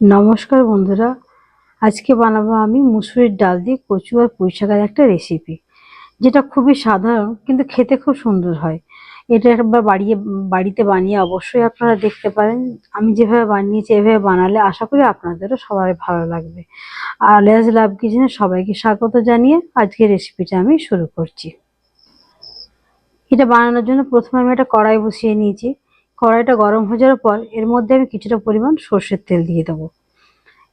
নমস্কার বন্ধুরা, আজকে বানাবো আমি মুসুরির ডাল দিয়ে কচু আর পুঁই শাকের একটা রেসিপি যেটা খুবই সাধারণ কিন্তু খেতে খুব সুন্দর হয়। এটা একবার বাড়িয়ে, বাড়িতে বানিয়ে অবশ্যই আপনারা দেখতে পারেন। আমি যেভাবে বানিয়েছি, এভাবে বানালে আশা করি আপনাদেরও সবাই ভালো লাগবে। আর লেজ লাভ কিচেনে সবাইকে স্বাগত জানিয়ে আজকে রেসিপিটা আমি শুরু করছি। এটা বানানোর জন্য প্রথমে আমি একটা কড়াই বসিয়ে নিয়েছি। কড়াইটা গরম হয়ে যাওয়ার পর এর মধ্যে আমি কিছুটা পরিমাণ সর্ষের তেল দিয়ে দেবো।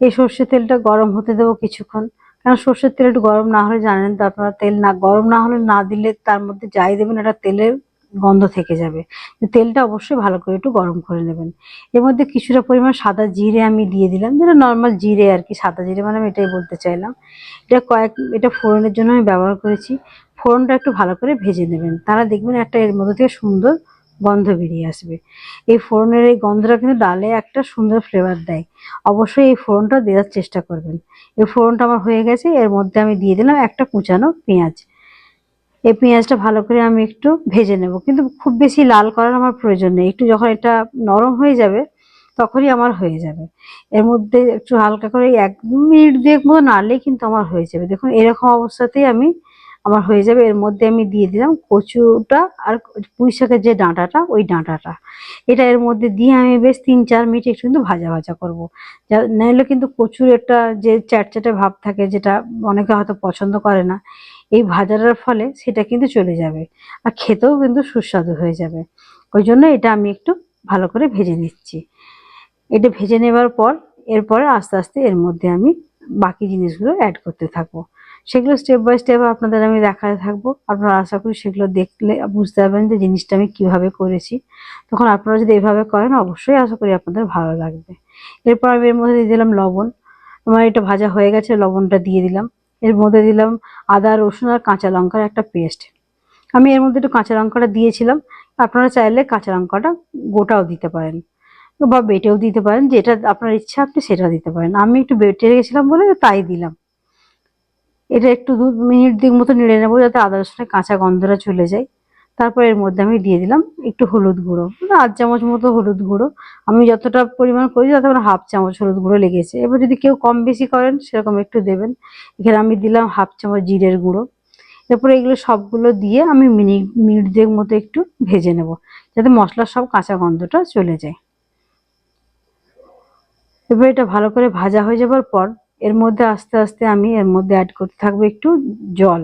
এই সর্ষের তেলটা গরম হতে দেবো কিছুক্ষণ। কারণ সর্ষের তেল একটু গরম না হলে জানেন তো আপনারা তেল না, গরম না হলে না দিলে তার মধ্যে যাই দেবেন একটা তেলের গন্ধ থেকে যাবে। তেলটা অবশ্যই ভালো করে একটু গরম করে নেবেন। এর মধ্যে কিছুটা পরিমাণ সাদা জিরে আমি দিয়ে দিলাম। যেটা নর্মাল জিরে আর কি, সাদা জিরে মানে আমি এটাই বলতে চাইলাম। এটা কয়েক, এটা ফোড়নের জন্য আমি ব্যবহার করেছি। ফোড়নটা একটু ভালো করে ভেজে নেবেন। তারা দেখবেন একটা এর মধ্যে থেকে সুন্দর গন্ধ বেরিয়ে আসবে। এই ফোড়নের এই গন্ধটা কিন্তু ডালে একটা সুন্দর ফ্লেভার দেয়। অবশ্যই এই ফোড়নটা দেওয়ার চেষ্টা করবেন। এই ফোড়নটা আমার হয়ে গেছে, এর মধ্যে আমি দিয়ে দিলাম একটা কুচানো পেঁয়াজ। এই পেঁয়াজটা ভালো করে আমি একটু ভেজে নেব। কিন্তু খুব বেশি লাল করার আমার প্রয়োজন নেই। একটু যখন এটা নরম হয়ে যাবে, তখনই আমার হয়ে যাবে। এর মধ্যে একটু হালকা করে এক মিনিট দুয়েক মতো নাড়লেই কিন্তু আমার হয়ে যাবে। দেখুন, এরকম অবস্থাতেই আমি আমার হয়ে যাবে। এর মধ্যে আমি দিয়ে দিলাম কচুটা আর পুঁই শাকের যে ডাঁটাটা, ওই ডাঁটাটা। এটা এর মধ্যে দিয়ে আমি বেশ তিন চার মিনিট একটু কিন্তু ভাজা ভাজা করব। যা, নাহলে কিন্তু কচুর একটা যে চ্যাটচ্যাটে ভাব থাকে যেটা অনেকে হয়তো পছন্দ করে না, এই ভাজাটার ফলে সেটা কিন্তু চলে যাবে আর খেতেও কিন্তু সুস্বাদু হয়ে যাবে। ওই জন্য এটা আমি একটু ভালো করে ভেজে নিচ্ছি। এটা ভেজে নেবার পর, এরপরে আস্তে আস্তে এর মধ্যে আমি বাকি জিনিসগুলো অ্যাড করতে থাকব। সেগুলো স্টেপ বাই স্টেপ আপনাদের আমি দেখাতে থাকব। আপনারা আশা করি সেগুলো দেখলে বুঝতে পারবেন যে জিনিসটা আমি কীভাবে করেছি। তখন আপনারা যদি এভাবে করেন, অবশ্যই আশা করি আপনাদের ভালো লাগবে। এরপর আমি এর মধ্যে দিয়ে দিলাম লবণ। আমার এটা ভাজা হয়ে গেছে, লবণটা দিয়ে দিলাম। এর মধ্যে দিলাম আদা, রসুন আর কাঁচা লঙ্কার একটা পেস্ট আমি এর মধ্যে একটু কাঁচা লঙ্কাটা দিয়েছিলাম। আপনারা চাইলে কাঁচা লঙ্কাটা গোটাও দিতে পারেন বা বেটেও দিতে পারেন। যেটা আপনার ইচ্ছা আপনি সেটা দিতে পারেন। আমি একটু বেটে রেখেছিলাম বলে তাই দিলাম। এটা একটু দু মিনিট দিক মতো নেড়ে নেব যাতে আদা রসুনের কাঁচা গন্ধটা চলে যায়। তারপর এর মধ্যে আমি দিয়ে দিলাম একটু হলুদ গুঁড়ো মানে আধ চামচ মতো হলুদ গুঁড়ো। আমি যতটা পরিমাণ করি তাতে আমার হাফ চামচ হলুদ গুঁড়ো লেগেছে। এবার যদি কেউ কম বেশি করেন সেরকম একটু দেবেন। এখানে আমি দিলাম হাফ চামচ জিরের গুঁড়ো। এরপরে এগুলো সবগুলো দিয়ে আমি মিনিট মিনিট দেড় মতো একটু ভেজে নেব, যাতে মশলার সব কাঁচা গন্ধটা চলে যায়। এবার এটা ভালো করে ভাজা হয়ে যাবার পর এর মধ্যে আস্তে আস্তে আমি এর মধ্যে অ্যাড করতে থাকব একটু জল,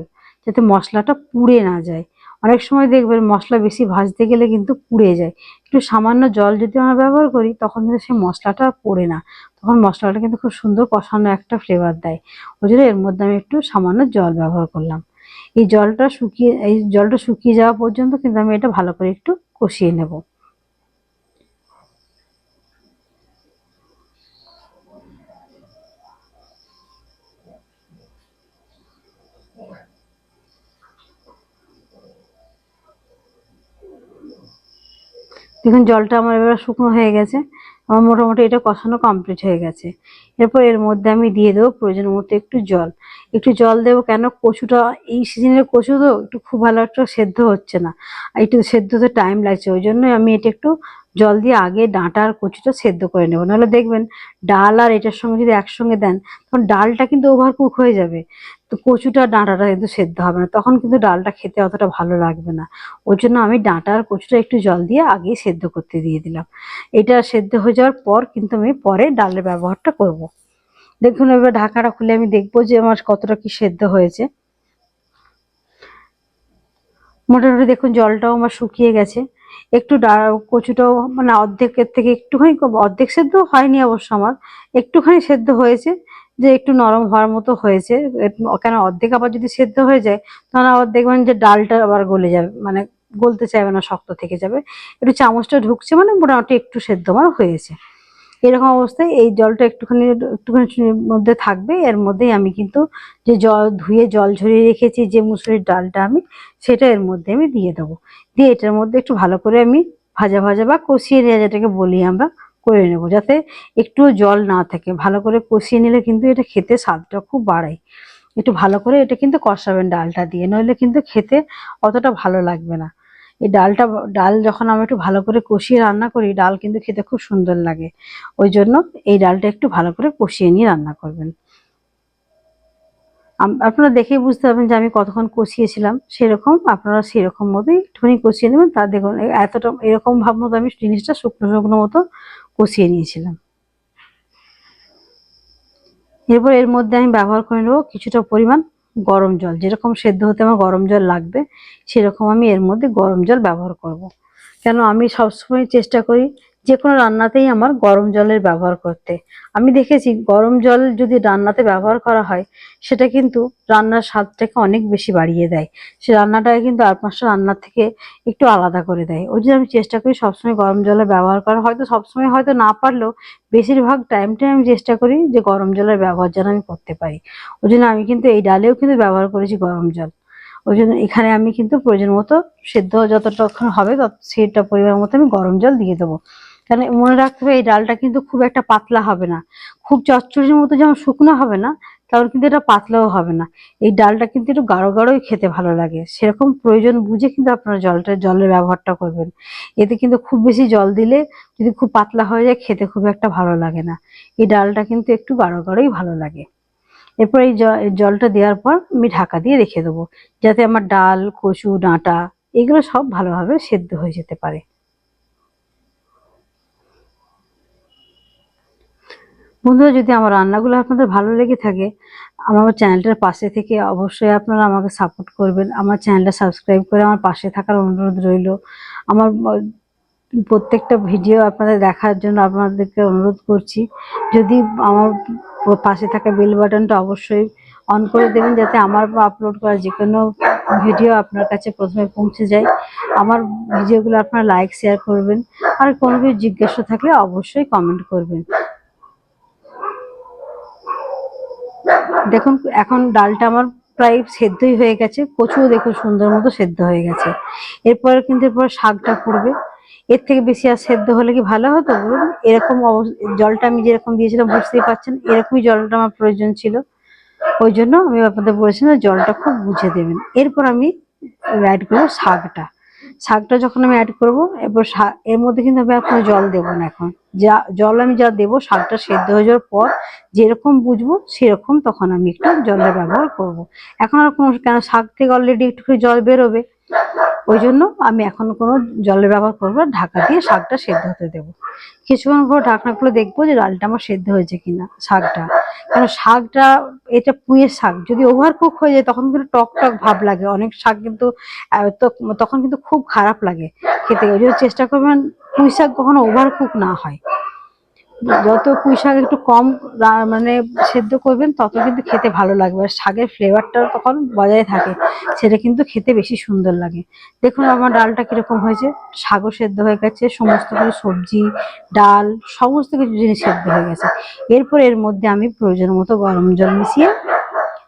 যাতে মশলাটা পুড়ে না যায়। অনেক সময় দেখবেন মশলা বেশি ভাজতে গেলে কিন্তু পুড়ে যায়। একটু সামান্য জল যদি আমরা ব্যবহার করি, তখন কিন্তু সেই মশলাটা পড়ে না। তখন মশলাটা কিন্তু খুব সুন্দর কষানো একটা ফ্লেভার দেয়। ওই জন্য এর মধ্যে আমি একটু সামান্য জল ব্যবহার করলাম। এই জলটা শুকিয়ে, এই জলটা শুকিয়ে যাওয়া পর্যন্ত কিন্তু আমি এটা ভালো করে একটু কষিয়ে নেব। দেখুন, জলটা আমার এবার শুকনো হয়ে গেছে। আমার মোটামুটি এটা কষানো কমপ্লিট হয়ে গেছে। এরপর এর মধ্যে আমি দিয়ে দেবো প্রয়োজন মতো একটু জল। একটু জল দেবো কেন? কচুটা, এই সিজনের কচু তো একটু খুব ভালো একটা সেদ্ধ হচ্ছে না। একটু সেদ্ধ হতে টাইম লাগছে, ওই জন্যই আমি এটা একটু জল দিয়ে আগে ডাঁটা আর কচুটা সেদ্ধ করে নেব। নাহলে দেখবেন, ডাল আর এটার সঙ্গে যদি একসঙ্গে দেন, তখন ডালটা কিন্তু ওভার কুক হয়ে যাবে। তো কচুটা ডাঁটাটা কিন্তু সেদ্ধ হবে না। তখন কিন্তু ডালটা খেতে অতটা ভালো লাগবে না। ওই জন্য আমি ডাঁটা আর কচুটা একটু জল দিয়ে আগেই সেদ্ধ করতে দিয়ে দিলাম। এটা সেদ্ধ হয়ে যাওয়ার পর কিন্তু আমি পরে ডালের ব্যবহারটা করব। দেখুন, এবার ঢাকাটা খুলে আমি দেখব যে আমার কতটা কি সেদ্ধ হয়েছে। মোটামুটি দেখুন, জলটাও আমার শুকিয়ে গেছে। একটু কচুটাও মানে অর্ধেকের থেকে একটুখানি অর্ধেক সেদ্ধ হয়নি অবশ্য আমার। একটুখানি সেদ্ধ হয়েছে। যে একটু নরম হওয়ার মতো হয়েছে কেন অর্ধেক আবার যদি সেদ্ধ হয়ে যায়, তাহলে আবার দেখবেন যে ডালটা আবার গলে যাবে মানে গলতে চাইবে না, শক্ত থেকে যাবে। একটু চামচটা ঢুকছে মানে মোটামুটি একটু সেদ্ধ আমার হয়েছে। এরকম অবস্থায় এই জলটা একটুখানি একটুখানি মধ্যে থাকবে, এর মধ্যেই আমি কিন্তু যে জল, ধুয়ে জল ঝরিয়ে রেখেছি যে মুসুরির ডালটা আমি, সেটা এর মধ্যে আমি দিয়ে দেবো। দিয়ে এটার মধ্যে একটু ভালো করে আমি ভাজা ভাজা বা কষিয়ে নেওয়া যেটাকে বলি আমরা করে নেব যাতে একটুও জল না থাকে। ভালো করে কষিয়ে নিলে কিন্তু এটা খেতে স্বাদটা খুব বাড়ায়। একটু ভালো করে এটা কিন্তু কষাবেন ডালটা দিয়ে, নইলে কিন্তু খেতে অতটা ভালো লাগবে না। এই ডালটা, ডাল যখন আমি একটু ভালো করে কষিয়ে রান্না করি, ডাল কিন্তু খেতে খুব সুন্দর লাগে। ওই জন্য এই ডালটা একটু ভালো করে কষিয়ে নিয়ে রান্না করবেন। আপনারা দেখেই বুঝতে পারবেন যে আমি কতক্ষণ কষিয়েছিলাম। সেরকম আপনারা সেরকম মতোই একটুখানি কষিয়ে নেবেন। তা দেখুন, এতটা, এরকম ভাব মতো আমি জিনিসটা শুকনো শুকনো মতো কষিয়ে নিয়েছিলাম এরপর এর মধ্যে আমি ব্যবহার করে নেব কিছুটা পরিমাণ গরম জল যেরকম সেদ্ধ হতে আমার গরম জল লাগবে, সেরকম আমি এর মধ্যে গরম জল ব্যবহার করব। কেন আমি সবসময় চেষ্টা করি যে কোনো রান্নাতেই আমার গরম জলের ব্যবহার করতে। আমি দেখেছি গরম জল যদি রান্নাতে ব্যবহার করা হয়, সেটা কিন্তু রান্নার স্বাদটাকে অনেক বেশি বাড়িয়ে দেয়। সে রান্নাটাকে কিন্তু আর পাঁচটা রান্নার থেকে একটু আলাদা করে দেয়। ওই জন্য আমি চেষ্টা করি সবসময় গরম জলের ব্যবহার করা। হয়তো সবসময় হয়তো না পারলেও বেশিরভাগ টাইমটাই আমি চেষ্টা করি যে গরম জলের ব্যবহার যেন আমি করতে পারি। ওই জন্য আমি কিন্তু এই ডালেও কিন্তু ব্যবহার করেছি গরম জল। ওই জন্য এখানে আমি কিন্তু প্রয়োজন মতো সেদ্ধ যতটুকু হবে তত সেটা পরিমাণ মতো আমি গরম জল দিয়ে দেবো। কারণ মনে রাখতে হবে এই ডালটা কিন্তু খুব একটা পাতলা হবে না। খুব চচ্চড়ির মতো যেমন শুকনো হবে না, তেমন কিন্তু এটা পাতলাও হবে না। এই ডালটা কিন্তু একটু গাঢ় গাঢ়ই খেতে ভালো লাগে। সেরকম প্রয়োজন বুঝে কিন্তু আপনারা জলটা, জলের ব্যবহারটা করবেন। এতে কিন্তু খুব বেশি জল দিলে যদি খুব পাতলা হয়ে যায়, খেতে খুব একটা ভালো লাগে না। এই ডালটা কিন্তু একটু গাঢ় গাঢ়ই ভালো লাগে। এরপর এই জলটা দেওয়ার পর আমি ঢাকা দিয়ে রেখে দেবো, যাতে আমার ডাল, কচু, ডাঁটা এগুলো সব ভালোভাবে সেদ্ধ হয়ে যেতে পারে। বন্ধুরা, যদি আমার রান্নাগুলো আপনাদের ভালো লেগে থাকে, আমার চ্যানেলটার পাশে থেকে অবশ্যই আপনারা আমাকে সাপোর্ট করবেন। আমার চ্যানেলটা সাবস্ক্রাইব করে আমার পাশে থাকার অনুরোধ রইল। আমার, প্রত্যেকটা ভিডিও আপনাদের দেখার জন্য আপনাদেরকে অনুরোধ করছি। যদি আমার পাশে থাকা বেল বাটনটা অবশ্যই অন করে দেবেন, যাতে আমার আপলোড করা যে কোনো ভিডিও আপনার কাছে প্রথমে পৌঁছে যায়। আমার ভিডিওগুলো আপনারা লাইক শেয়ার করবেন। আর কোনো কিছু জিজ্ঞাসা থাকলে অবশ্যই কমেন্ট করবেন। দেখুন, এখন ডালটা আমার প্রায় সেদ্ধই হয়ে গেছে, কচুও দেখুন সুন্দর মতো সেদ্ধ হয়ে গেছে। এরপর কিন্তু এরপর শাকটা পড়বে। এর থেকে বেশি আর সেদ্ধ হলে কি ভালো হতো বলুন? এরকম জলটা আমি যেরকম দিয়েছিলাম বুঝতেই পারছেন, এরকমই জলটা আমার প্রয়োজন ছিল। ওই জন্য আমি আপনাদের বলেছিলাম জলটা খুব বুঝে দেবেন। এরপর আমি অ্যাড করব শাকটা। শাকটা যখন আমি অ্যাড করব, এরপর এর মধ্যে কিন্তু আমি এখন জল দেবো না এখন যা, জল আমি যা দেবো, শাকটা সেদ্ধ হয়ে যাওয়ার পর যেরকম বুঝব, সেরকম তখন আমি একটু জলের ব্যবহার করব। এখন আর কোনো, কেন শাক থেকে অলরেডি একটু জল বেরোবে ওই জন্য আমি এখন কোনো জলের ব্যবহার করব না, ঢাকা দিয়ে শাকটা সেদ্ধ হতে দেবো। কিছুক্ষণ পর ঢাকনা খুলে দেখব যে ডালটা আমার সেদ্ধ হয়েছে কিনা শাকটা। কারণ শাকটা, এটা পুঁয়ের শাক, যদি ওভার কুক হয়ে যায় তখন কিন্তু টক টক ভাব লাগে। অনেক শাক কিন্তু তখন কিন্তু খুব খারাপ লাগে খেতে। ওই জন্য চেষ্টা করবেন পুঁই শাক কখনো ওভার কুক না হয়। যত পুঁই শাক একটু কম মানে সেদ্ধ করবেন তত কিন্তু খেতে ভালো লাগবে। আর শাকের ফ্লেভারটা তখন বজায় থাকে সেটা কিন্তু খেতে বেশি সুন্দর লাগে। দেখুন আমার ডালটা কীরকম হয়েছে। শাকও সেদ্ধ হয়ে গেছে সমস্ত কিছু সবজি ডাল সমস্ত কিছু জিনিস সেদ্ধ হয়ে গেছে। এরপর এর মধ্যে আমি প্রয়োজন মতো গরম জল মিশিয়ে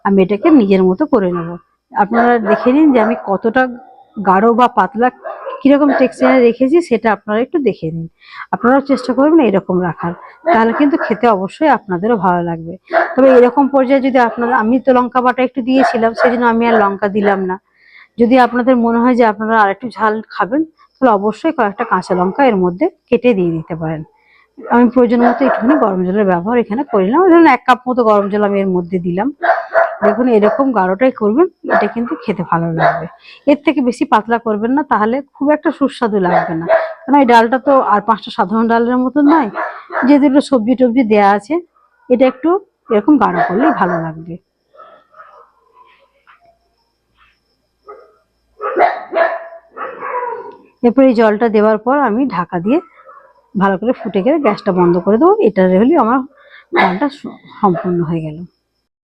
আমি এটাকে নিজের মতো করে নেব। আপনারা দেখে নিন যে আমি কতটা গাঢ় বা পাতলা কীরকম টেক্সচারে রেখেছি সেটা আপনারা একটু দেখে নিন। আপনারাও চেষ্টা করবেন এরকম রাখার। তাহলে কিন্তু খেতে অবশ্যই আপনাদেরও ভালো লাগবে। তবে এরকম পর্যায়ে যদি আপনারা, আমি তো লঙ্কা বাটা একটু দিয়েছিলাম, সেজন্য আমি আর লঙ্কা দিলাম না। যদি আপনাদের মনে হয় যে আপনারা আর একটু ঝাল খাবেন, তাহলে অবশ্যই কয়েকটা কাঁচা লঙ্কা এর মধ্যে কেটে দিয়ে দিতে পারেন। আমি প্রয়োজন মতো একটুখানি গরম জলের ব্যবহার এখানে করিলাম ধরুন এক কাপ মতো গরম জল আমি এর মধ্যে দিলাম। দেখুন এরকম গাঢ়টাই করবেন, এটা কিন্তু খেতে ভালো লাগবে। এর থেকে বেশি পাতলা করবেন না, তাহলে খুব একটা সুস্বাদু লাগবে না। কারণ এই ডালটা তো আর পাঁচটা সাধারণ ডালের মতো নয়, যে দুটো সবজি টবজি দেওয়া আছে, এটা একটু এরকম গাঢ় করলেই ভালো লাগবে। এরপরে এই জলটা দেওয়ার পর আমি ঢাকা দিয়ে ভালো করে ফুটে গেলে গ্যাসটা বন্ধ করে দেবো। এটা হলে আমার ডালটা সম্পূর্ণ হয়ে গেল।